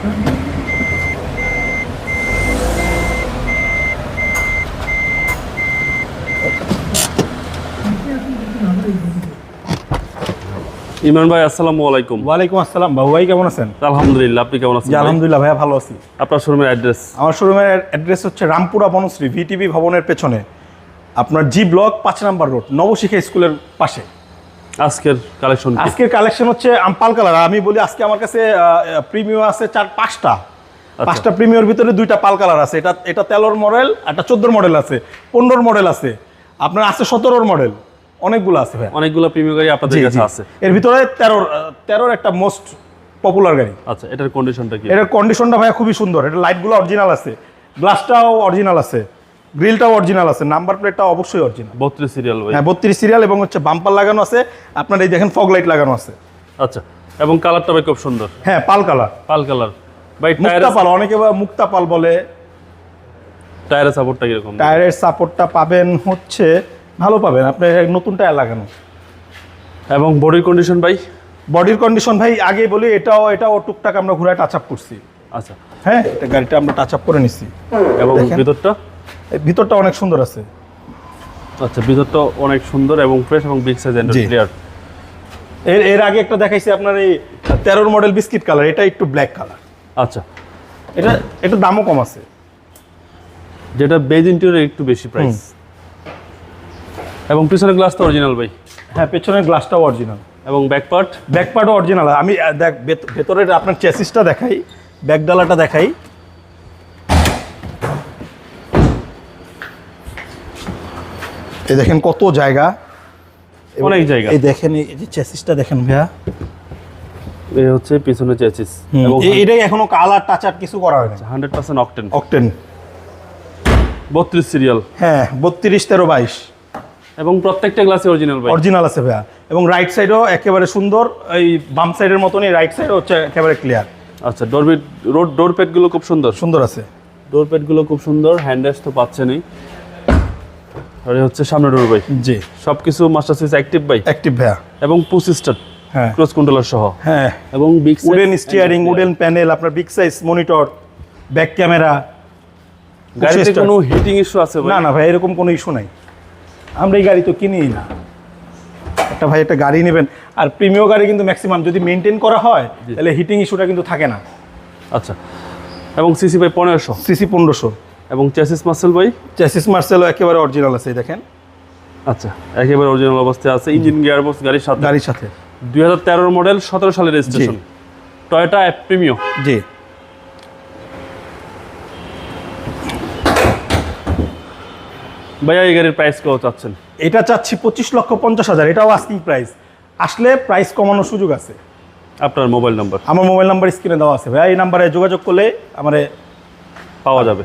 ইমরান ভাই আসসালামু আলাইকুম। ওয়ালাইকুম আসসালাম। বাবু ভাই কেমন আছেন? আলহামদুলিল্লাহ আপনি কেমন আছেন? আলহামদুলিল্লাহ ভাইয়া ভালো আছি। আপনার শোরুমের অ্যাড্রেস? আমার শোরুমের অ্যাড্রেস হচ্ছে রামপুরা বনশ্রী ভিটিভি ভবনের পেছনে। আপনার জি ব্লক পাঁচ নাম্বার রোড নবশিখা স্কুলের পাশে। আজকের কালেকশন আজকের কালেকশন হচ্ছে আম্পাল কালার আমি বলি আজকে আমার কাছে প্রিমিয়াম আছে চার পাঁচটা। পাঁচটা প্রিমিয়র ভিতরে দুইটা পাল কালার আছে। এটা এটা তেরোর মডেল একটা চোদ্দোর মডেল আছে পনেরোর মডেল আছে। আপনার আছে সতেরোর মডেল অনেকগুলো আছে ভাই অনেকগুলো প্রিমিয়ার গাড়ি আপনাদের কাছে আছে। এর ভিতরে তেরোর তেরোর একটা মোস্ট পপুলার গাড়ি। আচ্ছা এটার কন্ডিশনটা কি? এটার কন্ডিশনটা ভাই খুবই সুন্দর। এটা লাইটগুলো অরিজিনাল আছে গ্লাসটাও অরিজিনাল আছে। গ্রিলটাও অরিজিনাল আছে নাম্বার প্লেটটাও অবশ্যই অরিজিনাল। বত্রিশ সিরিয়াল হ্যাঁ বত্রিশ সিরিয়াল এবং হচ্ছে বাম্পার লাগানো আছে আপনার এই দেখেন ফগ লাইট লাগানো আছে। আচ্ছা এবং কালারটা ভাই খুব সুন্দর। হ্যাঁ পাল কালার পাল কালার ভাই মুক্তা পাল অনেকে বা মুক্তা পাল বলে। টায়ারের সাপোর্টটা কীরকম? টায়ারের সাপোর্টটা পাবেন হচ্ছে ভালো পাবেন আপনি নতুন টায়ার লাগানো। এবং বডির কন্ডিশন ভাই? বডির কন্ডিশন ভাই আগে বলি এটাও এটাও টুকটাক আমরা ঘুরে টাচ আপ করছি। আচ্ছা। হ্যাঁ এটা গাড়িটা আমরা টাচ আপ করে নিচ্ছি এবং। ভিতরটা? ভিতরটা অনেক সুন্দর আছে। আচ্ছা ভিতরটা অনেক সুন্দর এবং ফ্রেশ এবং বিগ সাইজ জি। এর এর আগে একটা দেখাইছি আপনার এই তেরোর মডেল বিস্কিট কালার এটা একটু ব্ল্যাক কালার আচ্ছা। এটা এটা দামও কম আছে। যেটা বেজ ইন্টেরিয়র একটু বেশি প্রাইস এবং পিছনের গ্লাসটা অরিজিনাল ভাই। হ্যাঁ পেছনের গ্লাসটাও অরিজিনাল এবং ব্যাক পার্ট ব্যাক পার্টও অরিজিনাল আমি দেখ ভেত- ভেতরের আপনার চেসিসটা দেখাই ব্যাক ডালাটা দেখাই। এই দেখেন কত জায়গা। অনেক জায়গা। এই দেখেন এই যে চেসিসটা দেখেন ভাইয়া। এই হচ্ছে পিছনে চেসিস এটাই এখনও কালার টাচ আপ কিছু করা হয়নি। হান্ড্রেড পার্সেন্ট অকটেন অকটেন বত্রিশ সিরিয়াল হ্যাঁ বত্রিশ তেরো বাইশ। এবং প্রত্যেকটা গ্লাসে অরিজিনাল ভাই। অরিজিনাল আছে ভাইয়া। এবং রাইট সাইডও একেবারে সুন্দর এই বাম সাইডের মতনই রাইট সাইডও হচ্ছে একেবারে ক্লিয়ার আচ্ছা ডোর রোড ডোর প্যাডগুলো খুব সুন্দর। সুন্দর আছে। ডোর প্যাডগুলো খুব সুন্দর হ্যান্ড রেস্ট তো পাচ্ছেনই। আর হচ্ছে সামনে ডোর ভাই। জি। সব কিছু মাস্টার সুইচ অ্যাক্টিভ ভাই। অ্যাক্টিভ ভাইয়া। এবং পুশ স্টার হ্যাঁ। ক্রস কন্ট্রোলার সহ। হ্যাঁ। এবং big wooden steering wooden panel আপনার big size monitor back camera গাড়িতে. কোনো হিটিং ইস্যু আছে ভাই? না না ভাই এরকম কোনো ইস্যু নাই। আমরা এই গাড়ি তো কিনিই না। একটা ভাই একটা গাড়ি নেবেন। আর প্রিমিয় গাড়ি কিন্তু ম্যাক্সিমাম যদি মেনটেন করা হয় তাহলে হিটিং ইস্যুটা কিন্তু থাকে না। আচ্ছা। এবং সিসি ভাই পনেরোশো। সিসি পনেরোশো। এবং চেসিস মার্সেল ভাই? চেসিস মার্সেলও একেবারে অরিজিনাল আছে দেখেন। আচ্ছা একেবারে অরিজিনাল অবস্থায় আছে ইঞ্জিন গিয়ার বক্স গাড়ির সাথে। গাড়ির সাথে। দুই হাজার তেরোর মডেল সতেরো সালের রেজিস্ট্রেশন টয়োটা প্রিমিও জি। ভাইয়া এই গাড়ির প্রাইস কত চাচ্ছেন? এটা চাচ্ছি পঁচিশ লক্ষ পঞ্চাশ হাজার এটাও আস্কিং প্রাইস আসলে প্রাইস কমানোর সুযোগ আছে। আপনার মোবাইল নাম্বার আমার মোবাইল নাম্বার স্ক্রিনে দেওয়া আছে। ভাই এই নাম্বারে যোগাযোগ করলে আমার পাওয়া যাবে।